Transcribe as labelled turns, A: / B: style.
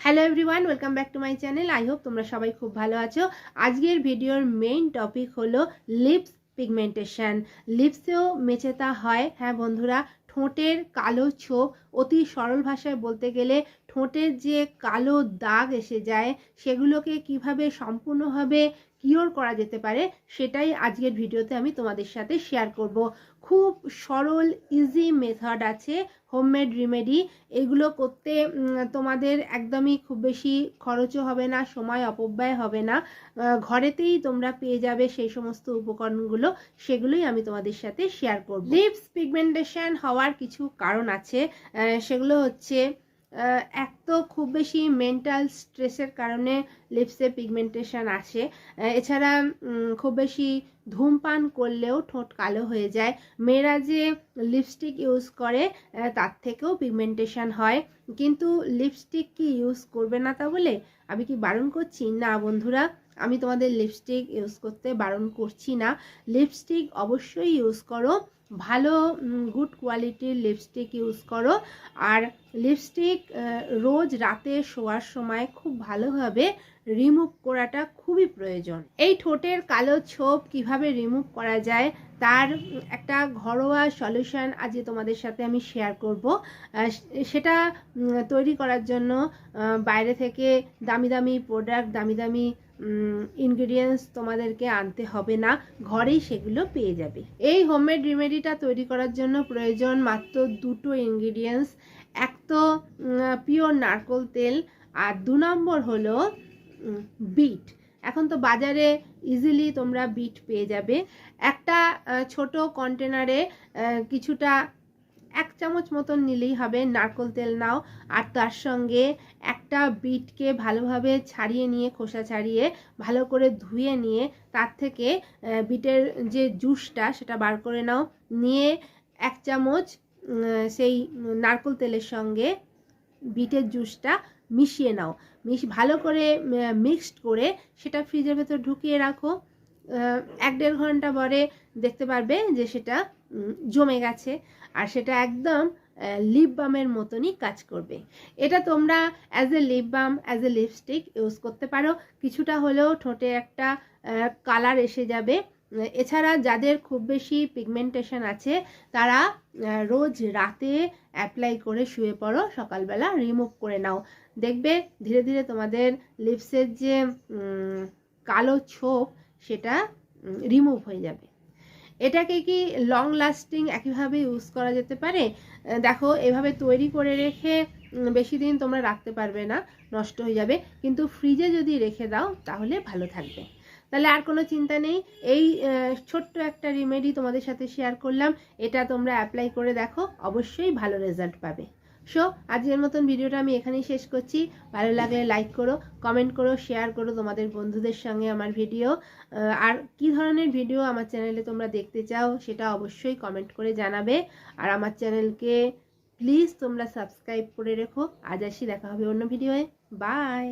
A: Hello everyone welcome back to my channel I hope তোমরা সবাই খুব ভালো আছো। আজকের ভিডিওর মেইন টপিক হলো লিপস পিগমেন্টেশন লিপসেও মেচেতা হয় হ্যাঁ বন্ধুরা, ঠোঁটের কালো ছোপ অতি সরল ভাষায় বলতে গেলে ঠোঁটের যে কালো দাগ এসে যায়, সেগুলোকে কীভাবে সম্পূর্ণভাবে কিওর করা যেতে পারে, সেটাই আজকের ভিডিওতে আমি তোমাদের সাথে শেয়ার করব। খুব সরল ইজি মেথড আছে হোমমেড রিমেডি এগুলো করতে তোমাদের একদমই খুব বেশি খরচও হবে না, সময় অপব্যয় হবে না। ঘরেতেই তোমরা পেয়ে যাবে সেই সমস্ত উপকরণগুলো, সেগুলোই আমি তোমাদের সাথে শেয়ার করব। লিপস পিগমেন্টেশন হওয়ার কিছু কারণ আছে। সেগুলো হচ্ছে এক তো খুব বেশি মেন্টাল স্ট্রেসের কারণে লিপসে পিগমেন্টেশন আসে। এছাড়া খুব বেশি ধূমপান করলেও ঠোঁট কালো হয়ে যায়। মেয়েরা যে লিপস্টিক ইউজ করে তার থেকেও পিগমেন্টেশন হয়। কিন্তু লিপস্টিক কি ইউজ করবে না তা বলে? আমি কি বারণ করছি? না, বন্ধুরা। আমি তোমাদের লিপস্টিক ইউজ করতে বারণ করছি না। লিপস্টিক অবশ্যই ইউজ করো। ভালো গুড কোয়ালিটির লিপস্টিক ইউজ করো। আর লিপস্টিক রোজ রাতে শোয়ার সময় খুব ভালোভাবে রিমুভ করাটা খুবই প্রয়োজন। এই ঠোঁটের কালো ছোপ কীভাবে রিমুভ করা যায়, তার একটা ঘরোয়া সলিউশন আজকে তোমাদের সাথে আমি শেয়ার করব সেটা তৈরি করার জন্য বাইরে থেকে দামি দামি প্রোডাক্ট দামি দামি ইনগ্রিডিয়েন্টস তোমাদেরকে আনতে হবে না, ঘরেই সেগুলো পেয়ে যাবে। এই হোমমেড রেমেডিটা তৈরি করার জন্য প্রয়োজন মাত্র দুটো ইনগ্রিডিয়েন্টস এক তো পিওর নারকোল তেল, আর দু নম্বর হলো বিট এখন তো বাজারে ইজিলি তোমরা বিট পেয়ে যাবে। একটা ছোট কন্টেনারে কিছুটা এক চামচ মতন নিলেই হবে নারকোল তেল নাও। আর তার সঙ্গে একটা বিটকে ভালোভাবে ছাড়িয়ে নিয়ে, খোসা ছাড়িয়ে, ভালো করে ধুয়ে নিয়ে, তার থেকে বিটের যে জুসটা সেটা বার করে নাও। নিয়ে এক চামচ সেই নারকোল তেলের সঙ্গে বিটের জুসটা মিশিয়ে নাও। মিশ, ভালো করে মিক্সড করে সেটা ফ্রিজের ভেতর ঢুকিয়ে রাখো। এক দেড় ঘণ্টা পরে দেখতে পারবে যে সেটা জমে গেছে আর সেটা একদম লিপ বামের মতনই কাজ করবে। এটা তোমরা as a lip balm as a lipstick use করতে পারো। কিছুটা হলেও ঠোঁটে একটা কালার এসে যাবে। এছাড়া যাদের খুব বেশি পিগমেন্টেশন আছে, তারা রোজ রাতে অ্যাপ্লাই করে শুয়ে পড়ো, সকালবেলা রিমুভ করে নাও। দেখবে ধীরে ধীরে তোমাদের লিপসের যে কালো ছোপ, সেটা রিমুভ হয়ে যাবে। এটাকে কি লং লাস্টিং একইভাবে ইউজ করা যেতে পারে? দেখো, এভাবে তৈরি করে রেখে বেশি দিন তোমরা রাখতে পারবে না, নষ্ট হয়ে যাবে। কিন্তু ফ্রিজে যদি রেখে দাও, তাহলে ভালো থাকবে। তাহলে আর কোনো চিন্তা নেই। এই ছোট্ট একটা রিমেডি তোমাদের সাথে শেয়ার করলাম। এটা তোমরা অ্যাপ্লাই করে দেখো, অবশ্যই ভালো রেজাল্ট পাবে। সো আজকের মতন ভিডিওটা আমি এখানেই শেষ করছি। ভালো লাগলে লাইক করো কমেন্ট করো শেয়ার করো তোমাদের বন্ধুদের সঙ্গে আমার ভিডিও আর কি ধরনের ভিডিও আমার চ্যানেলে তোমরা দেখতে চাও, সেটা অবশ্যই কমেন্ট করে জানাবে। আর আমার চ্যানেলকে প্লিজ তোমরা সাবস্ক্রাইব করে রেখো। আজ আসি, দেখা হবে অন্য ভিডিওয়ে বাই